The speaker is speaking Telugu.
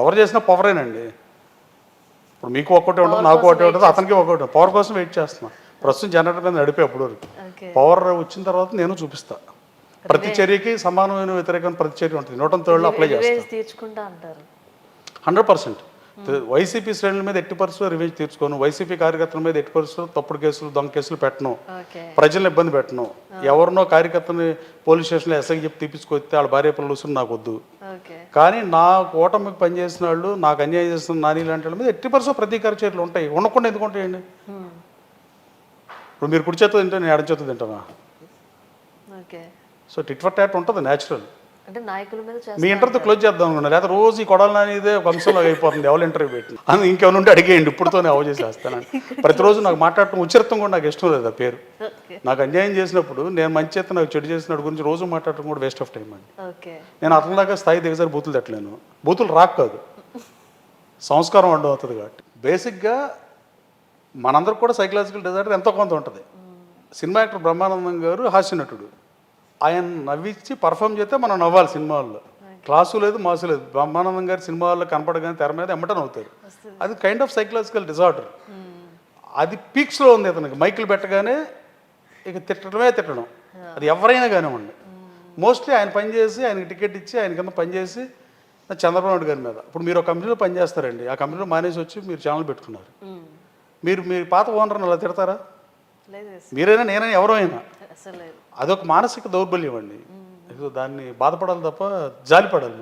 ఎవరు చేసినా పవరేనండి. ఇప్పుడు మీకు ఒక్కటే ఉంటుంది నాకు ఒకటే ఉంటుంది అతనికి ఒకటి. పవర్ కోసం వెయిట్ చేస్తున్నా. ప్రస్తుతం జనరేటర్ మీద నడిపే అప్పుడు పవర్ వచ్చిన తర్వాత నేను చూపిస్తా. ప్రతి చర్యకి సమానమైన వ్యతిరేకమైన ప్రతి చర్య ఉంటుంది. నూట థర్డ్లో అప్లై చేస్తాను హండ్రెడ్ పర్సెంట్. వైసీపీ శ్రేణుల మీద ఎట్టి పరిస్థితుల్లో రివెంజ్ తీర్చుకోను. వైసీపీ కార్యకర్తల మీద ఎట్టి పరిస్థితుల్లో తప్పుడు కేసులు దొంగ కేసులు పెట్టను. ప్రజలను ఇబ్బంది పెట్టను. ఎవరినో కార్యకర్తని పోలీస్ స్టేషన్లో ఎస్ఐకి చెప్పి తీపించుకొస్తే వాళ్ళ భార్య పిల్లలు వస్తుంది నాకు వద్దు కానీ నా కూటమికి పనిచేసిన వాళ్ళు నాకు అన్యాయం చేస్తున్న నాని లాంటి వాళ్ళ మీద ఎట్టి పరిస్థితుల్లో ప్రతీకార చర్యలు ఉంటాయి. ఉండకుండా ఎందుకు ఉంటాయండి. ఇప్పుడు మీరు కుడి చేత తింటే నేను ఎడం చేత తింటానా? Okay. So tit for tat ఉంటుంది న్యాచురల్ అంటే నాయకుల మీద మీ ఇంటర్తో క్లోజ్ చేద్దాం అనుకున్నా. లేదా రోజు ఈ కొడాలి నానిదే ఒక అంశంలో అయిపోతుంది. ఎవరు ఇంటర్వ్యూ పెట్టి. అని ఇంకేమైనా ఉంటే అడిగేయండి. ఇప్పుడుతోనే అవ చేసేస్తానని ప్రతిరోజు నాకు మాట్లాడటం ఉచితం కూడా నాకు ఇష్టం లేదు ఆ పేరు. నాకు అన్యాయం చేసినప్పుడు నేను మంచి చేత నాకు చెడు చేసినట్టు గురించి రోజు మాట్లాడటం కూడా వేస్ట్ ఆఫ్ టైం అండి. నేను అతనిలాగా స్థాయి దిగజారి బూతులు తట్టలేను. బూతులు రాక్ కాదు. సంస్కారం అడ్డం అవుతుంది కాబట్టి. బేసిక్గా మనందరికి కూడా సైకలాజికల్ డిజార్డర్ ఎంతో కొంత ఉంటుంది. సినిమా యాక్టర్ బ్రహ్మానందం గారు హాస్య నటుడు ఆయన నవ్వించి పర్ఫామ్ చేస్తే మనం నవ్వాలి సినిమాల్లో. క్లాసు లేదు మాసు లేదు. బ్రహ్మానందం గారి సినిమాల్లో కనపడగానే తెర మీద ఎమ్మట నవ్వుతారు. అది కైండ్ ఆఫ్ సైకలాజికల్ డిజార్డర్ అది పీక్స్లో ఉంది అతనికి. మైకులు పెట్టగానే ఇక తిట్టడమే తిట్టడం. అది ఎవరైనా కానివ్వండి. మోస్ట్లీ ఆయన పని చేసి ఆయనకి టికెట్ ఇచ్చి ఆయన కింద పని చేసి చంద్రబాబు నాయుడు గారి మీద. ఇప్పుడు మీరు ఒక కంపెనీలో పని చేస్తారండి. ఆ కంపెనీలో మానేసి వచ్చి మీరు ఛానల్ పెట్టుకున్నారు. మీరు మీ పాత ఓనర్ని అలా తిడతారా. మీరైనా నేనైనా ఎవరో అయినా. అసలు అదొక మానసిక దౌర్బల్యం అండి. దాన్ని బాధపడాలి తప్ప జాలిపడాలి